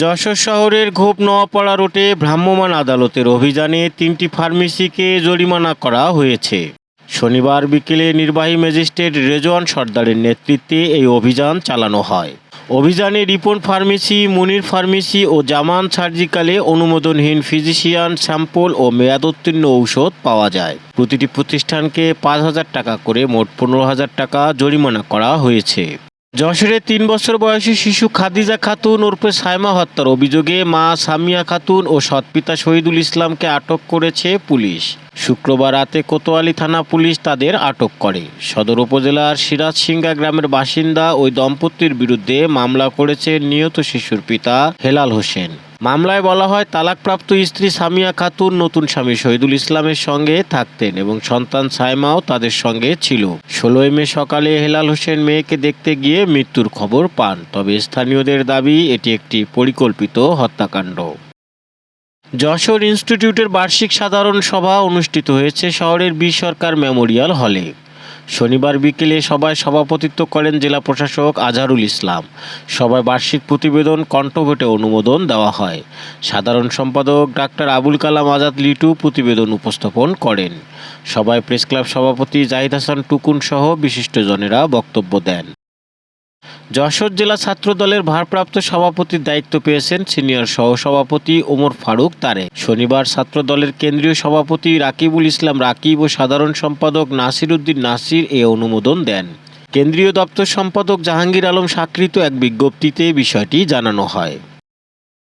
যশোর শহরের ঘোপ নোয়াপাড়া রোডে ভ্রাম্যমাণ আদালতের অভিযানে তিনটি ফার্মেসিকে জরিমানা করা হয়েছে। শনিবার বিকেলে নির্বাহী ম্যাজিস্ট্রেট রেজওয়ান সর্দারের নেতৃত্বে এই অভিযান চালানো হয়। অভিযানে রিপন ফার্মেসি, মুনির ফার্মেসি ও জামান সার্জিক্যালে অনুমোদনহীন ফিজিশিয়ান স্যাম্পল ও মেয়াদোত্তীর্ণ ঔষধ পাওয়া যায়। প্রতিটি প্রতিষ্ঠানকে পাঁচ হাজার টাকা করে মোট পনেরো হাজার টাকা জরিমানা করা হয়েছে। যশোরে তিন বছর বয়সী শিশু খাদিজা খাতুন ওরফে সাইমা হত্যার অভিযোগে মা সামিয়া খাতুন ও সৎপিতা শহীদুল ইসলামকে আটক করেছে পুলিশ। শুক্রবার রাতে কোতোয়ালি থানা পুলিশ তাদের আটক করে। সদর উপজেলার সিরাজসিঙ্গা গ্রামের বাসিন্দা ওই দম্পতির বিরুদ্ধে মামলা করেছে নিহত শিশুর পিতা হেলাল হোসেন। মামলায় বলা হয় তালাকপ্রাপ্ত স্ত্রী সামিয়া খাতুন নতুন স্বামী শহীদুল ইসলামের সঙ্গে থাকতেন এবং সন্তান সাইমাও তাদের সঙ্গে ছিল। ষোলোই মে সকালে হেলাল হোসেন মেয়েকে দেখতে গিয়ে মৃত্যুর খবর পান, তবে স্থানীয়দের দাবি এটি একটি পরিকল্পিত হত্যাকাণ্ড। যশোর ইনস্টিটিউটের বার্ষিক সাধারণ সভা অনুষ্ঠিত হয়েছে শহরের বি সরকার মেমোরিয়াল হলে। শনিবার বিকেলে সবাই সভাপতিত্ব করেন জেলা প্রশাসক আজহারুল ইসলাম। সবাই বার্ষিক প্রতিবেদন কণ্ঠভোটে অনুমোদন দেওয়া হয়। সাধারণ সম্পাদক ডাক্তার আবুল কালাম আজাদ লিটু প্রতিবেদন উপস্থাপন করেন। সবাই প্রেস ক্লাব সভাপতি জাহিদ হাসান টুকুন সহ বিশিষ্টজনেরা বক্তব্য দেন। যশোর জেলা ছাত্র দলের ভারপ্রাপ্ত সভাপতির দায়িত্ব পেয়েছেন সিনিয়র সহসভাপতি ওমর ফারুক তারে শনিবার ছাত্র দলের কেন্দ্রীয় সভাপতি রাকিবুল ইসলাম রাকিব ও সাধারণ সম্পাদক নাসির উদ্দিন নাসির এ অনুমোদন দেন। কেন্দ্রীয় দপ্তর সম্পাদক জাহাঙ্গীর আলম স্বাকৃত এক বিজ্ঞপ্তিতে বিষয়টি জানানো হয়।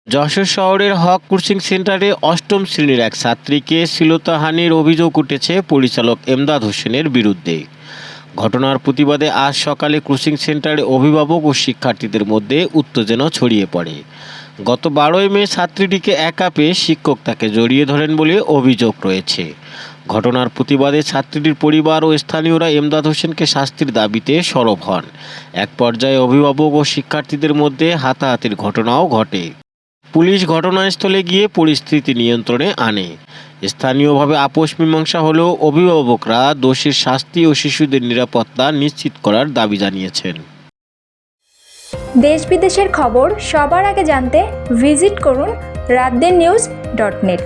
যশোর শহরের হক কোচিং সেন্টারে অষ্টম শ্রেণির এক ছাত্রীকে শ্লীলতাহানির অভিযোগ উঠেছে পরিচালক এমদাদ হোসেনের বিরুদ্ধে। ঘটনার প্রতিবাদে আজ সকালে কোচিং সেন্টারে অভিভাবক ও শিক্ষার্থীদের মধ্যে উত্তেজনা ছড়িয়ে পড়ে। গত বারোই মে ছাত্রীটিকে একা পেয়ে শিক্ষক তাকে জড়িয়ে ধরেন বলে অভিযোগ রয়েছে। ঘটনার প্রতিবাদে ছাত্রীটির পরিবার ও স্থানীয়রা এমদাদ হোসেনকে শাস্তির দাবিতে সরব হন। এক পর্যায়ে অভিভাবক ও শিক্ষার্থীদের মধ্যে হাতাহাতির ঘটনাও ঘটে। পুলিশ ঘটনাস্থলে গিয়ে পরিস্থিতি নিয়ন্ত্রণে আনে। স্থানীয়ভাবে আপোষ মীমাংসা হলেও অভিভাবকরা দোষীর শাস্তি ও শিশুদের নিরাপত্তা নিশ্চিত করার দাবি জানিয়েছেন। দেশ বিদেশের খবর সবার আগে জানতে ভিজিট করুন রাতদের নিউজ ডট নেট।